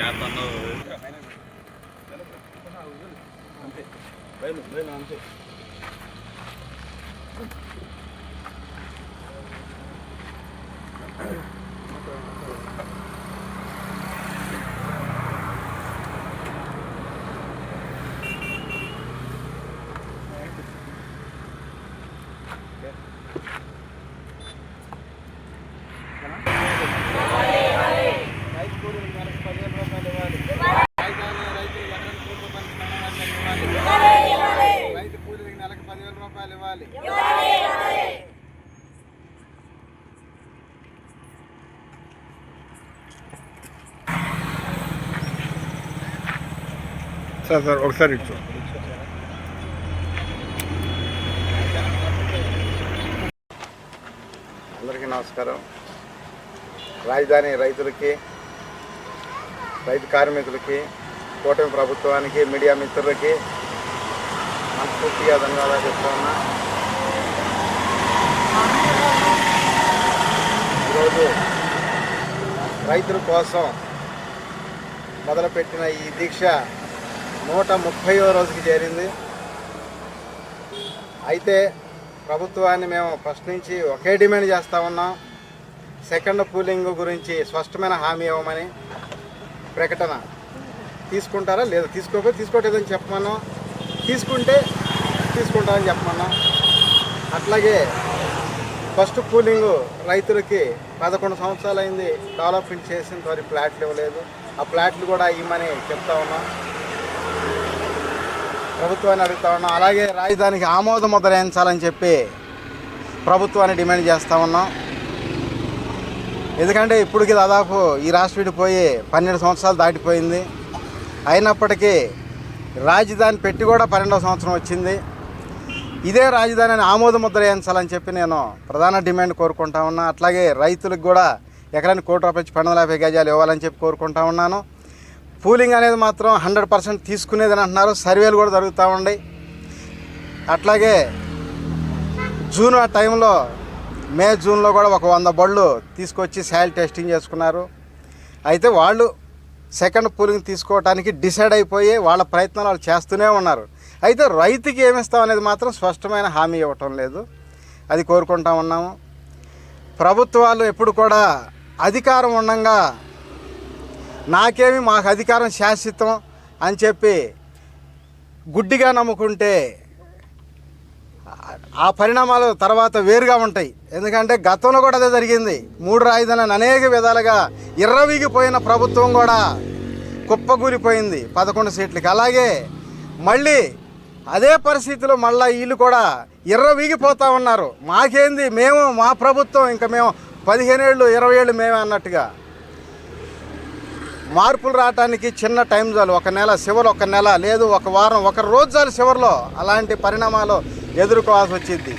చేస్తాను అంతే బయలు బయలు అంతే Yeah. సార్ సార్ ఒకసారి ఇచ్చు అందరికీ నమస్కారం. రాజధాని రైతులకి రైతు కార్మికులకి కూటమి ప్రభుత్వానికి మీడియా మిత్రులకి మనస్ఫూర్తిగా ధన్యవాదాలు చెప్తా ఉన్నా. ఈరోజు రైతుల కోసం మొదలుపెట్టిన ఈ దీక్ష నూట ముప్పైవ రోజుకి చేరింది. అయితే ప్రభుత్వాన్ని మేము ఫస్ట్ నుంచి ఒకే డిమాండ్ చేస్తూ ఉన్నాం. సెకండ్ పూలింగ్ గురించి స్పష్టమైన హామీ ఇవ్వమని ప్రకటన. తీసుకుంటారా? లేదా తీసుకోకపోతే తీసుకోవట్లేదని చెప్పమన్నాం. తీసుకుంటే తీసుకుంటామని చెప్పమన్నాం. అట్లాగే ఫస్ట్ కూలింగ్ రైతులకి పదకొండు సంవత్సరాలు అయింది డెవలప్మెంట్ చేసిన వారి ప్లాట్లు ఇవ్వలేదు. ఆ ప్లాట్లు కూడా ఇవ్వమని చెప్తా ఉన్నాం. ప్రభుత్వాన్ని అడుగుతా ఉన్నాం. అలాగే రాజధానికి ఆమోద ముద్ర వేయించాలని చెప్పి ప్రభుత్వాన్ని డిమాండ్ చేస్తూ ఉన్నాం. ఎందుకంటే ఇప్పటికి దాదాపు ఈ రాష్ట్ర విడిపోయి పన్నెండు సంవత్సరాలు దాటిపోయింది. అయినప్పటికీ రాజధాని పెట్టి కూడా పన్నెండవ సంవత్సరం వచ్చింది. ఇదే రాజధాని అని ఆమోద ముద్ర వేయించాలని చెప్పి నేను ప్రధాన డిమాండ్ కోరుకుంటా ఉన్నా. అట్లాగే రైతులకు కూడా ఎకరానికి కోటి రూపాయలు పన్నెండు యాభై గజాలు ఇవ్వాలని చెప్పి కోరుకుంటా ఉన్నాను. పూలింగ్ అనేది మాత్రం హండ్రెడ్ పర్సెంట్ తీసుకునేదని అంటున్నారు. సర్వేలు కూడా జరుగుతూ ఉన్నాయి అట్లాగే జూన్ ఆ టైంలో మే జూన్లో కూడా ఒక వంద బళ్ళు తీసుకొచ్చి సాయిల్ టెస్టింగ్ చేసుకున్నారు. అయితే వాళ్ళు సెకండ్ పూలింగ్ తీసుకోవడానికి డిసైడ్ అయిపోయి వాళ్ళ ప్రయత్నాలు వాళ్ళు చేస్తూనే ఉన్నారు. అయితే రైతుకి ఏమిస్తాం అనేది మాత్రం స్పష్టమైన హామీ ఇవ్వటం లేదు. అది కోరుకుంటా ఉన్నాము. ప్రభుత్వాలు ఎప్పుడు కూడా అధికారం ఉండంగా నాకేమి మాకు అధికారం శాశ్వతం అని చెప్పి గుడ్డిగా నమ్ముకుంటే ఆ పరిణామాలు తర్వాత వేరుగా ఉంటాయి. ఎందుకంటే గతంలో కూడా అదే జరిగింది. మూడు రాజధానులను అనేక విధాలుగా ఇర్రవీగిపోయిన ప్రభుత్వం కూడా కుప్పగూలిపోయింది పదకొండు సీట్లకి. అలాగే మళ్ళీ అదే పరిస్థితిలో మళ్ళీ వీళ్ళు కూడా ఇర్రవీగిపోతూ ఉన్నారు. మాకేంది? మేము మా ప్రభుత్వం ఇంకా మేము పదిహేను ఏళ్ళు ఇరవై ఏళ్ళు మేమే అన్నట్టుగా. మార్పులు రావడానికి చిన్న టైం చాలు. ఒక నెల చివరి ఒక నెల లేదు ఒక వారం ఒక రోజు చాలు చివరిలో అలాంటి పరిణామాలు ఎదుర్కోవాల్సి వచ్చింది.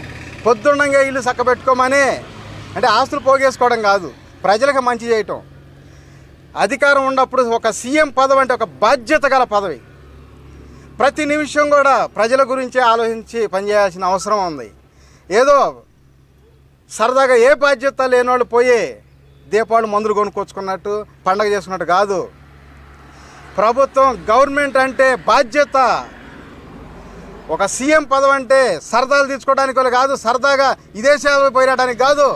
పొద్దున్నంగా ఇల్లు చక్కబెట్టుకోమని అంటే ఆస్తులు పోగేసుకోవడం కాదు ప్రజలకు మంచి చేయటం. అధికారం ఉన్నప్పుడు ఒక సీఎం పదవి అంటే ఒక బాధ్యత గల పదవి. ప్రతి నిమిషం కూడా ప్రజల గురించే ఆలోచించి పనిచేయాల్సిన అవసరం ఉంది. ఏదో సరదాగా ఏ బాధ్యత లేనివాళ్ళు పోయి దీపావళి మందులు కొనుక్కొచ్చుకున్నట్టు పండగ చేసుకున్నట్టు కాదు. ప్రభుత్వం గవర్నమెంట్ అంటే బాధ్యత. ఒక సీఎం పదవి అంటే సరదాలు తీసుకోవడానికి వాళ్ళు కాదు సరదాగా విదేశాలు సేవ కాదు.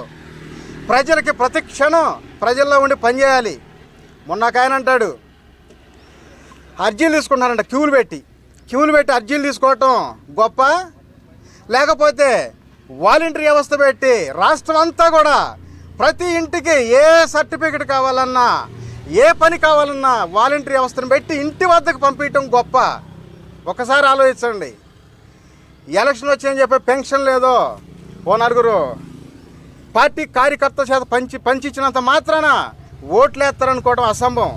ప్రజలకి ప్రతి క్షణం ప్రజల్లో ఉండి పనిచేయాలి మొన్నకాయన అంటాడు అర్జీలు తీసుకుంటారంట క్యూలు పెట్టి. క్యూలు పెట్టి అర్జీలు తీసుకోవటం గొప్ప. లేకపోతే వాలంటీర్ వ్యవస్థ పెట్టి రాష్ట్రం అంతా కూడా ప్రతి ఇంటికి ఏ సర్టిఫికెట్ కావాలన్నా ఏ పని కావాలన్నా వాలంటీర్ వ్యవస్థను పెట్టి ఇంటి వద్దకు పంపించడం గొప్ప. ఒకసారి ఆలోచించండి. ఎలక్షన్ వచ్చాయని చెప్పి పెన్షన్ లేదో ఓ నలుగురు పార్టీ కార్యకర్త చేత పంచి పంచిచ్చినంత మాత్రాన ఓట్లేస్తారనుకోవడం అసంభవం.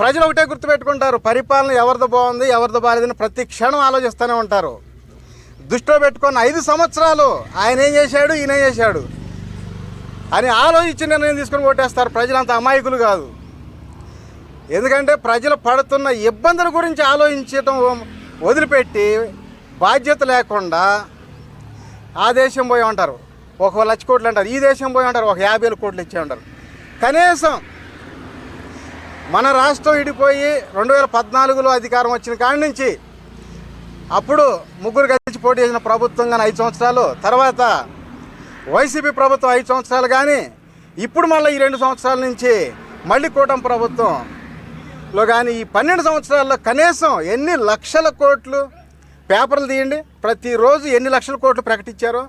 ప్రజలు ఒకటే గుర్తుపెట్టుకుంటారు పరిపాలన ఎవరిది బాగుంది ఎవరిది బాలేదని ప్రతి క్షణం ఆలోచిస్తూనే ఉంటారు. దృష్టిలో పెట్టుకొని ఐదు సంవత్సరాలు ఆయన ఏం చేశాడు ఈయన ఏం చేశాడు? అని ఆలోచించి నిర్ణయం తీసుకొని ఓటేస్తారు. ప్రజలంత అమాయకులు కాదు. ఎందుకంటే ప్రజలు పడుతున్న ఇబ్బందుల గురించి ఆలోచించటం వదిలిపెట్టి బాధ్యత లేకుండా ఆ దేశం పోయి ఉంటారు. ఒక లక్ష కోట్లు అంటారు. ఈ దేశం పోయి ఉంటారు. ఒక యాభై వేల కోట్లు ఇచ్చే ఉంటారు. కనీసం మన రాష్ట్రం ఇడిపోయి రెండు వేల పద్నాలుగులో అధికారం వచ్చిన కాడి నుంచి అప్పుడు ముగ్గురు కలిసి పోటీ చేసిన ప్రభుత్వం కానీ ఐదు సంవత్సరాలు తర్వాత వైసీపీ ప్రభుత్వం ఐదు సంవత్సరాలు కానీ ఇప్పుడు మళ్ళీ ఈ రెండు సంవత్సరాల నుంచి మళ్ళీ కూటమి ప్రభుత్వంలో కానీ ఈ పన్నెండు సంవత్సరాల్లో కనీసం ఎన్ని లక్షల కోట్లు పేపర్లు తీయండి? ప్రతిరోజు ఎన్ని లక్షల కోట్లు ప్రకటించారో?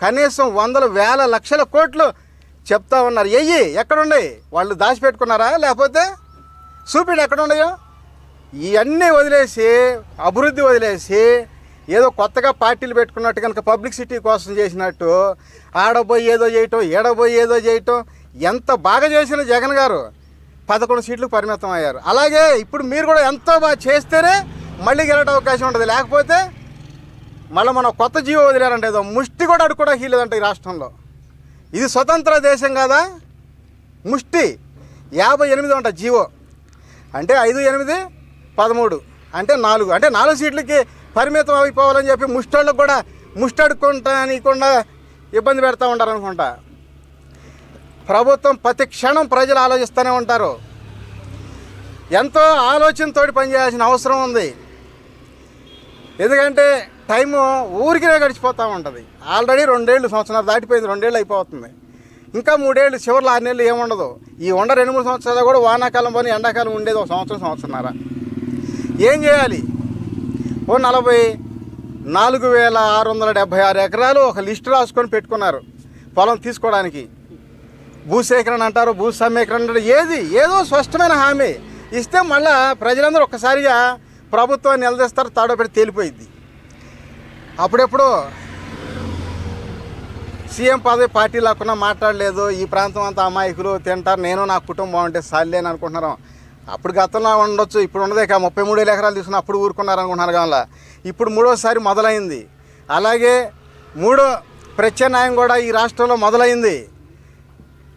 కనీసం వందల వేల లక్షల కోట్లు చెప్తా ఉన్నారు. ఎయ్యి ఎక్కడున్నాయి? వాళ్ళు దాచిపెట్టుకున్నారా? లేకపోతే చూపిడు ఎక్కడ ఉన్నాయో ఇవన్నీ వదిలేసి అభివృద్ధి వదిలేసి ఏదో కొత్తగా పార్టీలు పెట్టుకున్నట్టు కనుక పబ్లిసిటీ కోసం చేసినట్టు ఆడబోయి ఏదో చేయటం ఏడపోయి ఏదో చేయటం ఎంత బాగా చేసిన జగన్ గారు పదకొండు సీట్లకు పరిమితం అయ్యారు. అలాగే ఇప్పుడు మీరు కూడా ఎంతో బాగా చేస్తేనే మళ్ళీ గెలట అవకాశం ఉంటుంది. లేకపోతే మళ్ళీ మనం కొత్త జీవో వదిలేరంటే ఏదో ముష్టి కూడా అడుగుడా హీలేదంట ఈ రాష్ట్రంలో. ఇది స్వతంత్ర దేశం కదా? ముష్టి. యాభై ఎనిమిది అంట జీవో. అంటే ఐదు ఎనిమిది పదమూడు. అంటే నాలుగు. అంటే నాలుగు సీట్లకి పరిమితం అయిపోవాలని చెప్పి ముష్టోళ్ళకు కూడా ముష్టడుకుంటానికుండా ఇబ్బంది పెడతా ఉంటారు అనుకుంటా. ప్రభుత్వం ప్రతి క్షణం ప్రజలు ఆలోచిస్తూనే ఉంటారు. ఎంతో ఆలోచనతో పనిచేయాల్సిన అవసరం ఉంది. ఎందుకంటే టైము ఊరికినే గడిచిపోతూ ఉంటుంది. ఆల్రెడీ రెండేళ్ళు సంవత్సరాలు దాటిపోయింది రెండేళ్ళు అయిపోతుంది. ఇంకా మూడేళ్ళు చివరిలో ఆరు నెలలు ఏముండదు ఈ ఉండ రెండు మూడు సంవత్సరాలు కూడా వానాకాలం పని ఎండాకాలం ఉండేది ఒక సంవత్సరం సంవత్సరంన్నర. ఏం చేయాలి? ఓ నలభై నాలుగు వేల ఆరు వందల డెబ్భై ఆరు ఎకరాలు ఒక లిస్ట్ రాసుకొని పెట్టుకున్నారు పొలం తీసుకోవడానికి. భూసేకరణ అంటారు భూ సమీకరణ అంటారు ఏది ఏదో స్పష్టమైన హామీ. ఇస్తే మళ్ళా ప్రజలందరూ ఒక్కసారిగా ప్రభుత్వాన్ని నిలదీస్తారు తాడోపెట్టి తేలిపోయింది అప్పుడెప్పుడు సీఎం పదవి పార్టీ లేకుండా మాట్లాడలేదు ఈ ప్రాంతం అంతా అమాయకులు తింటారు నేను నా కుటుంబం బాగుంటే సాలే అని అనుకుంటున్నాను అప్పుడు గతంలో ఉండొచ్చు ఇప్పుడు ఉండదే కా. ముప్పై మూడు వేల ఎకరాలు తీసుకుని అప్పుడు ఊరుకున్నారు అనుకుంటున్నారు కావాల ఇప్పుడు మూడోసారి మొదలైంది. అలాగే మూడో ప్రత్యామ్నాయం కూడా ఈ రాష్ట్రంలో మొదలైంది.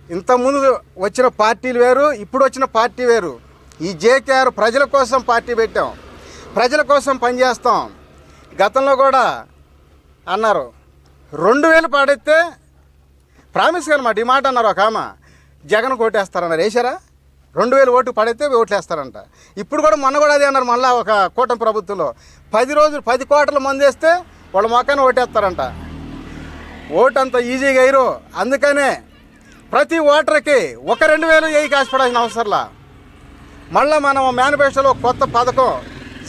ఇంతకుముందు వచ్చిన పార్టీలు వేరు ఇప్పుడు వచ్చిన పార్టీ వేరు. ఈ జేకేఆర్ ప్రజల కోసం పార్టీ పెట్టాం. ప్రజల కోసం పనిచేస్తాం గతంలో కూడా అన్నారు. రెండు వేలు పాడైతే ప్రామిస్ అనమాట ఈ మాట అన్నారు ఒక ఆమె. జగన్ కొట్టేస్తారన్నారు. వేశారా? రెండు వేలు ఓటు పడితే ఓట్లు వేస్తారంట ఇప్పుడు కూడా మొన్న కూడా అదే అన్నారు మళ్ళీ ఒక కూటమి ప్రభుత్వంలో. పది రోజులు పది కోట్ల మంది వేస్తే వాళ్ళ మొక్కన ఓటేస్తారంట. ఓటు అంత ఈజీగా అయ్యారు అందుకనే ప్రతి ఓటర్కి ఒక రెండు వేలు ఏ కాసిపడాల్సిన అవసరంలా. మళ్ళీ మనం మేనిఫెస్టోలో ఒక కొత్త పథకం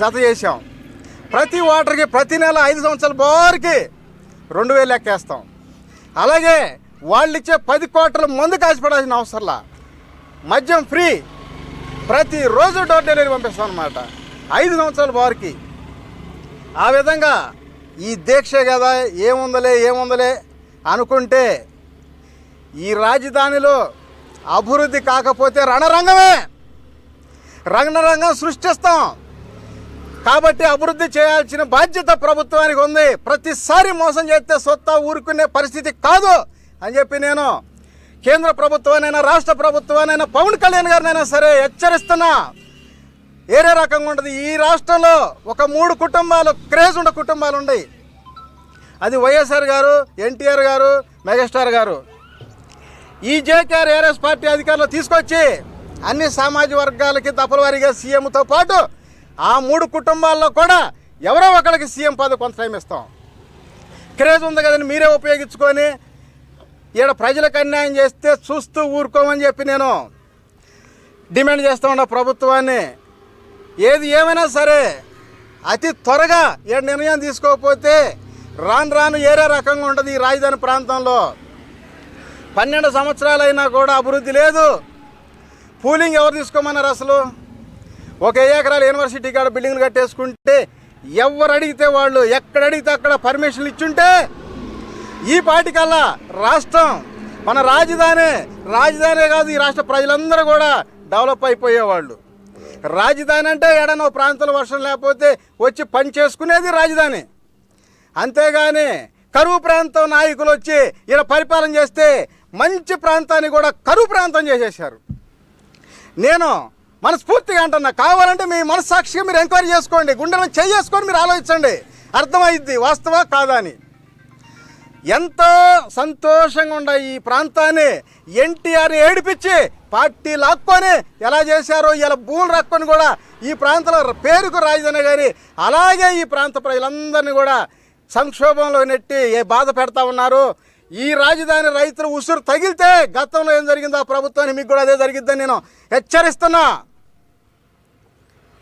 జత చేసాం ప్రతి ఓటర్కి ప్రతి నెల ఐదు సంవత్సరాల బారికి రెండు వేలు లెక్కేస్తాం. అలాగే వాళ్ళు ఇచ్చే పది కోట్ల మందు కాసిపడాల్సిన అవసరంలా. మద్యం ఫ్రీ. ప్రతిరోజు డోర్ డెలివరీ పంపిస్తాం అనమాట ఐదు సంవత్సరాల వారికి. ఆ విధంగా ఈ దీక్ష కదా ఏముందలే ఏముందలే అనుకుంటే ఈ రాజధానిలో అభివృద్ధి కాకపోతే రణరంగమే. రంగరంగం సృష్టిస్తాం. కాబట్టి అభివృద్ధి చేయాల్సిన బాధ్యత ప్రభుత్వానికి ఉంది. ప్రతిసారి మోసం చేస్తే సొత్తా ఊరుకునే పరిస్థితి కాదు అని చెప్పి నేను కేంద్ర ప్రభుత్వానైనా రాష్ట్ర ప్రభుత్వానైనా పవన్ కళ్యాణ్ గారినైనా సరే హెచ్చరిస్తున్నా. ఏరే రకంగా ఉంటుంది. ఈ రాష్ట్రంలో ఒక మూడు కుటుంబాలు క్రేజ్ ఉన్న కుటుంబాలు ఉన్నాయి. అది వైఎస్ఆర్ గారు ఎన్టీఆర్ గారు మెగాస్టార్ గారు. ఈ జేకేఆర్ ఏఆర్ఎస్ పార్టీ అధికారులు తీసుకొచ్చి అన్ని సామాజిక వర్గాలకి దఫలవారీగా సీఎంతో పాటు ఆ మూడు కుటుంబాల్లో కూడా ఎవరో ఒకరికి సీఎం పదవి కొంత టైం ఇస్తాం. క్రేజ్ ఉంది కదండి మీరే ఉపయోగించుకొని ఈడ ప్రజలకు అన్యాయం చేస్తే చూస్తూ ఊరుకోమని చెప్పి నేను డిమాండ్ చేస్తూ ఉన్నా ప్రభుత్వాన్ని. ఏది ఏమైనా సరే అతి త్వరగా ఏ నిర్ణయం తీసుకోకపోతే రాను రాను ఏరే రకంగా ఉంటుంది ఈ రాజధాని ప్రాంతంలో. పన్నెండు సంవత్సరాలైనా కూడా అభివృద్ధి లేదు. పూలింగ్ ఎవరు తీసుకోమన్నారు అసలు? ఒక ఎకరాలు యూనివర్సిటీ కాడ బిల్డింగ్లు కట్టేసుకుంటే ఎవరు అడిగితే వాళ్ళు ఎక్కడ అడిగితే అక్కడ పర్మిషన్లు ఇచ్చుంటే ఈ పాటికల్లా రాష్ట్రం మన రాజధాని రాజధానే కాదు ఈ రాష్ట్ర ప్రజలందరూ కూడా డెవలప్ అయిపోయేవాళ్ళు. రాజధాని అంటే ఏడనో ప్రాంతంలో వర్షం లేకపోతే వచ్చి పని చేసుకునేది రాజధాని. అంతేగాని కరువు ప్రాంతం నాయకులు వచ్చి ఇలా పరిపాలన చేస్తే మంచి ప్రాంతాన్ని కూడా కరువు ప్రాంతం చేసేసారు నేను మనస్ఫూర్తిగా అంటున్నా కావాలంటే మీ మనస్సాక్షిగా మీరు ఎంక్వైరీ చేసుకోండి గుండెలను చేసుకొని మీరు ఆలోచించండి. అర్థమైద్ది వాస్తవా కాదా అని. ఎంతో సంతోషంగా ఉండే ఈ ప్రాంతాన్ని ఎన్టీఆర్ ఏడిపించి పార్టీ లాక్కొని ఎలా చేశారో ఇలా భూములు రాక్కొని కూడా ఈ ప్రాంతంలో పేరుకు రాజధాని కానీ అలాగే ఈ ప్రాంత ప్రజలందరినీ కూడా సంక్షోభంలో నెట్టి ఏ బాధ పెడతా ఉన్నారు. ఈ రాజధాని రైతులు ఉసురు తగిలితే గతంలో ఏం జరిగిందో ఆ ప్రభుత్వానికి మీకు కూడా అదే జరిగిద్దని నేను హెచ్చరిస్తున్నా.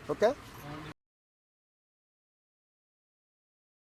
ఓకే?